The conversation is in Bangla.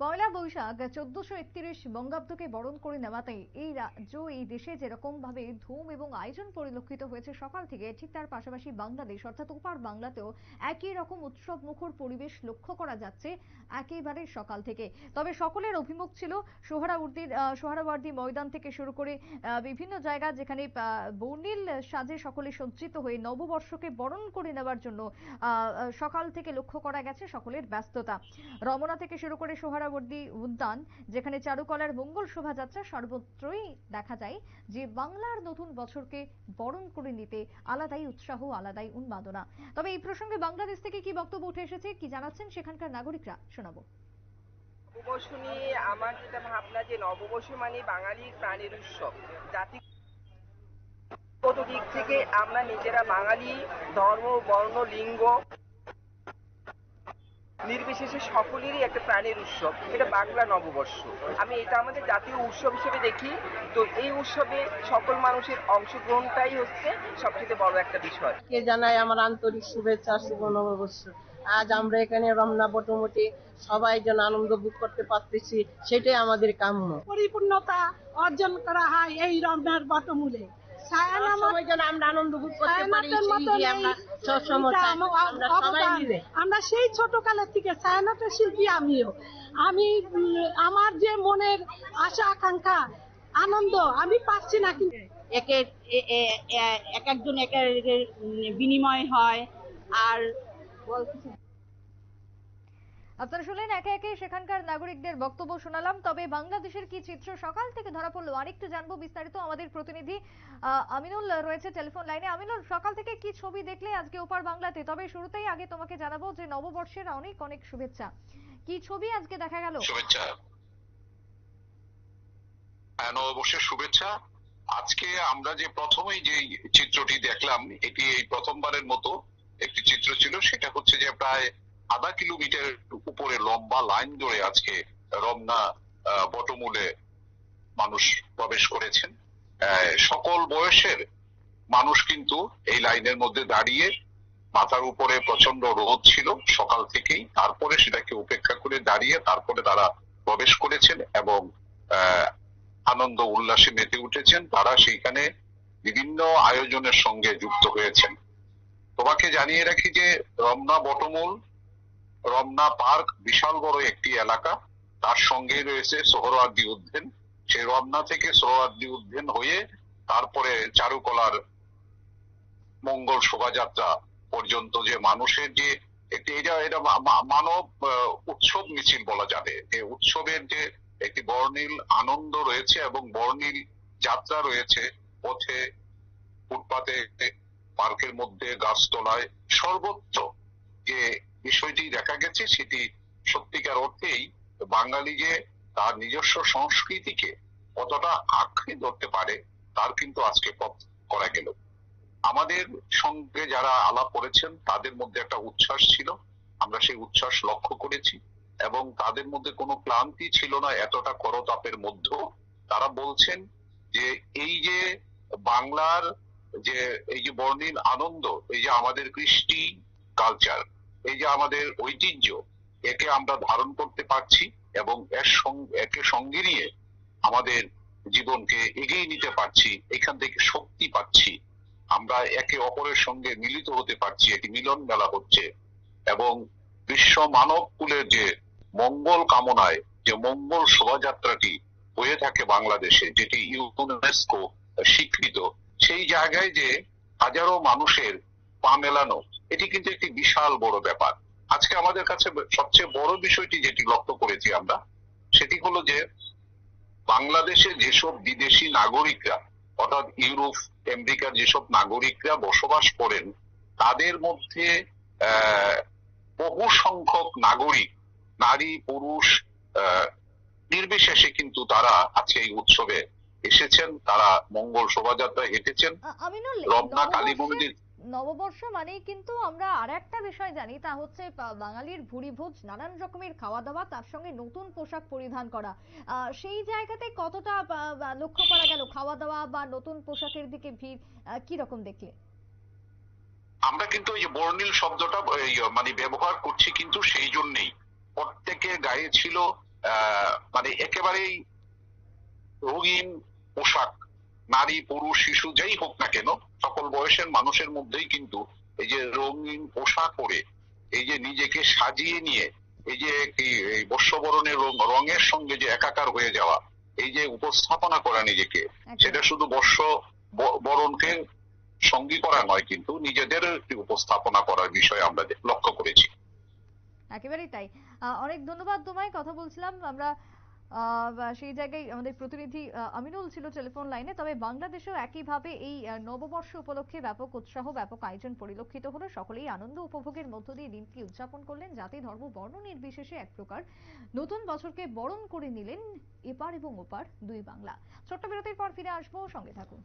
পয়লা বৈশাখ চোদ্দশো একত্রিশ বঙ্গাব্দকে বরণ করে নেওয়াতে এই রাজ্য এই দেশে যেরকম ভাবে ধুম এবং আয়োজন পরিলক্ষিত হয়েছে সকাল থেকে ঠিক তার পাশাপাশি বাংলাদেশ অর্থাৎ ওপার বাংলাতেও একই রকম উৎসব মুখর পরিবেশ লক্ষ্য করা যাচ্ছে একেবারে সকাল থেকে। তবে সকলের অভিমুখ ছিল সোহরাওয়ার্দীর আহ, সোহরাওয়ার্দী ময়দান থেকে শুরু করে বিভিন্ন জায়গা যেখানে বর্ণিল সাজে সকলে সজ্জিত হয়ে নববর্ষকে বরণ করে নেওয়ার জন্য সকাল থেকে লক্ষ্য করা গেছে সকলের ব্যস্ততা। রমনা থেকে শুরু করে সোহরাবর্দী উদ্যান, যেখানে চারুকলার মঙ্গল শোভাযাত্রা সর্বত্রই দেখা যায়, যে বাংলার নতুন বছরকে বরণ করে নিতে আলাদাই উৎসাহ, আলাদাই উন্মাদনা। তবে এই প্রসঙ্গে বাংলাদেশ থেকে কি বক্তব্য উঠে এসেছে, কি জানাচ্ছেন সেখানকার নাগরিকরা, শোনাবো। নববর্ষ আমার যেটা ভাবনা যে নববর্ষ মানে বাঙালির প্রাণের উৎসব। জাতি কত দিক থেকে আমরা নিজেরা বাঙালি, ধর্ম, বর্ণ, লিঙ্গ নির্বিশেষে সকলেরই একটা প্রাণের উৎসব এটা বাংলা নববর্ষ। আমি এটা আমাদের জাতীয় উৎসব হিসেবে দেখি। তো এই উৎসবে সকল মানুষের অংশগ্রহণটাই হচ্ছে সবচেয়ে বড় একটা বিষয়। কে জানাই আমার আন্তরিক শুভেচ্ছা শুভ নববর্ষ। আজ আমরা এখানে রমনা বটমুটি সবাই যেন আনন্দ ভোগ করতে পারতেছি সেটাই আমাদের কাম্য। পরিপূর্ণতা অর্জন করা হয় এই রমনার বটমূলে। সবাই যেন আমরা আনন্দ করতে পারি সেই আমরা। আমার সেই ছোটকালের থেকে ছায়ানটের শিল্পী আমিও আমি আমার যে মনের আশা আকাঙ্ক্ষা আনন্দ আমি পাচ্ছি না কিন্তু একে একজন এক একের বিনিময় হয় আর আপনারা শুনলেন একে একে সেখানকার নাগরিকদের বক্তব্য শোনালাম তবে বাংলাদেশের কি চিত্র? সকাল থেকে ধরা পড়ল। আরেকটু জানব বিস্তারিত আমাদের প্রতিনিধি আমিনুল রয়েছে টেলিফোন লাইনে। আমিনুল সকাল থেকে কি ছবি দেখলে আজকে ওপার বাংলাতে? তবে শুরুতেই আগে তোমাকে জানাব যে নববর্ষের অনেক অনেক শুভেচ্ছা। কি ছবি আজকে দেখা গেল? শুভেচ্ছা। হ্যাঁ, নববর্ষের শুভেচ্ছা। আজকে আমরা যে প্রথমেই যে চিত্রটি দেখলাম এটি এই প্রথমবারের মতো একটি চিত্র ছিল। সেটা হচ্ছে যে প্রায় আধা কিলোমিটার উপরে লম্বা লাইন ধরে আজকে রমনা বটমূলে মানুষ প্রবেশ করেছেন। সকল বয়সের মানুষ কিন্তু এই লাইনের মধ্যে দাঁড়িয়ে মাথার উপরে প্রচণ্ড রোদ ছিল সকাল থেকেই, তারপরে সেটাকে উপেক্ষা করে দাঁড়িয়ে তারপরে তারা প্রবেশ করেছেন এবং আনন্দ উল্লাসে মেতে উঠেছেন। তারা সেইখানে বিভিন্ন আয়োজনের সঙ্গে যুক্ত হয়েছেন। তোমাকে জানিয়ে রাখি যে রমনা বটমূল রমনা পার্ক বিশাল বড় একটি এলাকা। তার সঙ্গে রয়েছে সোহরাওয়ার্দী উদ্যান। সেই রমনা থেকে সোহরাওয়ার্দী উদ্যান হয়ে তারপরে চারুকলার মঙ্গল শোভাযাত্রা পর্যন্ত যে মানুষের যে একটি এটা এটা মানব উৎসব মিছিল বলা যাবে। যে উৎসবের যে একটি বর্ণিল আনন্দ রয়েছে এবং বর্ণিল যাত্রা রয়েছে পথে, ফুটপাতে, পার্কের মধ্যে, গাছতলায় সর্বত্র যে বিষয়টি দেখা গেছে, সেটি সত্যিকার অর্থেই বাঙালি যে তার নিজস্ব সংস্কৃতিকে কতটা আঁকড়ে ধরতে পারে, তার কিন্তু আজকে পথ করা গেল। আমাদের সঙ্গে যারা আলাপ করেছেন, তাদের মধ্যে একটা উচ্ছ্বাস ছিল। আমরা সেই উচ্ছ্বাস লক্ষ্য করেছি এবং তাদের মধ্যে কোনো ক্লান্তি ছিল না, এতটা করতাপের মধ্যেও। তারা বলছেন যে এই যে বাংলার যে, এই যে বর্ণিল আনন্দ, এই যে আমাদের কৃষ্টি কালচার এই যে আমাদের ঐতিহ্য, একে আমরা ধারণ করতে পারছি এবং এর একে সঙ্গে নিয়ে আমাদের জীবনকে এগিয়ে নিতে পারছি, এখান থেকে শক্তি পাচ্ছি। আমরা একে অপরের সঙ্গে মিলিত হতে পারছি, একটি মিলন মেলা হচ্ছে এবং বিশ্ব মানব কুলের যে মঙ্গল কামনায়, যে মঙ্গল শোভাযাত্রাটি হয়ে থাকে বাংলাদেশে, যেটি ইউনেস্কো স্বীকৃত, সেই জায়গায় যে হাজারো মানুষের পা মেলানো এটি কিন্তু একটি বিশাল বড় ব্যাপার। আজকে আমাদের কাছে সবচেয়ে বড় বিষয়টি যেটি লক্ষ্য করেছি আমরা সেটি হলো যে বাংলাদেশে যেসব বিদেশি নাগরিকরা অর্থাৎ ইউরোপ আমেরিকার যেসব নাগরিকরা বসবাস করেন তাদের মধ্যে আহ, বহু সংখ্যক নাগরিক নারী পুরুষ আহ, নির্বিশেষে কিন্তু তারা আজকে এই উৎসবে এসেছেন তারা মঙ্গল শোভাযাত্রায় হেঁটেছেন রমনা কালী মন্দির নববর্ষ মানেই কিন্তু আমরা আর একটা বিষয় জানি, তা হচ্ছে বাঙালির ভুরিভোজ, নানান রকমের খাওয়া দাওয়া তার সঙ্গে নতুন পোশাক পরিধান করা। সেই জায়গাতে কতটা লক্ষ্য করা গেল? খাওয়া দাওয়া বা নতুন পোশাকের দিকে ভিড় কি রকম দেখলে? আমরা কিন্তু ওই যে বর্ণিল শব্দটা মানে ব্যবহার করছি কিন্তু সেই জন্যেই। প্রত্যেকের গায়ে ছিল মানে একেবারেই রঙিন পোশাক। নারী পুরুষ শিশু যেই হোক না কেন সকল বয়সের মানুষের মধ্যেই কিন্তু এই যে রঙিন পোশাক পরে এই যে নিজেকে সাজিয়ে নিয়ে এই যে এই বর্ষবরণের রঙের সঙ্গে যে একাকার হয়ে যাওয়া এই যে উপস্থাপনা করা নিজেকে সেটা শুধু বর্ষ বরণকে সঙ্গী করা নয় কিন্তু নিজেদের একটি উপস্থাপনা করার বিষয় আমরা লক্ষ্য করেছি। একেবারেই তাই। অনেক ধন্যবাদ তোমায় কথা বলছিলাম। আমরা সেই জায়গায় আমাদের প্রতিনিধি আমিনুল ছিল টেলিফোন লাইনে। তবে বাংলাদেশেও একইভাবে এই নববর্ষ উপলক্ষে ব্যাপক উৎসাহ, ব্যাপক আয়োজন পরিলক্ষিত হলো। সকলেই আনন্দ উপভোগের মধ্য দিয়ে দিনটি উদযাপন করলেন জাতি, ধর্ম, বর্ণ নির্বিশেষে এক প্রকার। নতুন বছরকে বরণ করে নিলেন এপার এবং ওপার দুই বাংলা। ছোট্ট বিরতির পর ফিরে আসব। সঙ্গে থাকুন।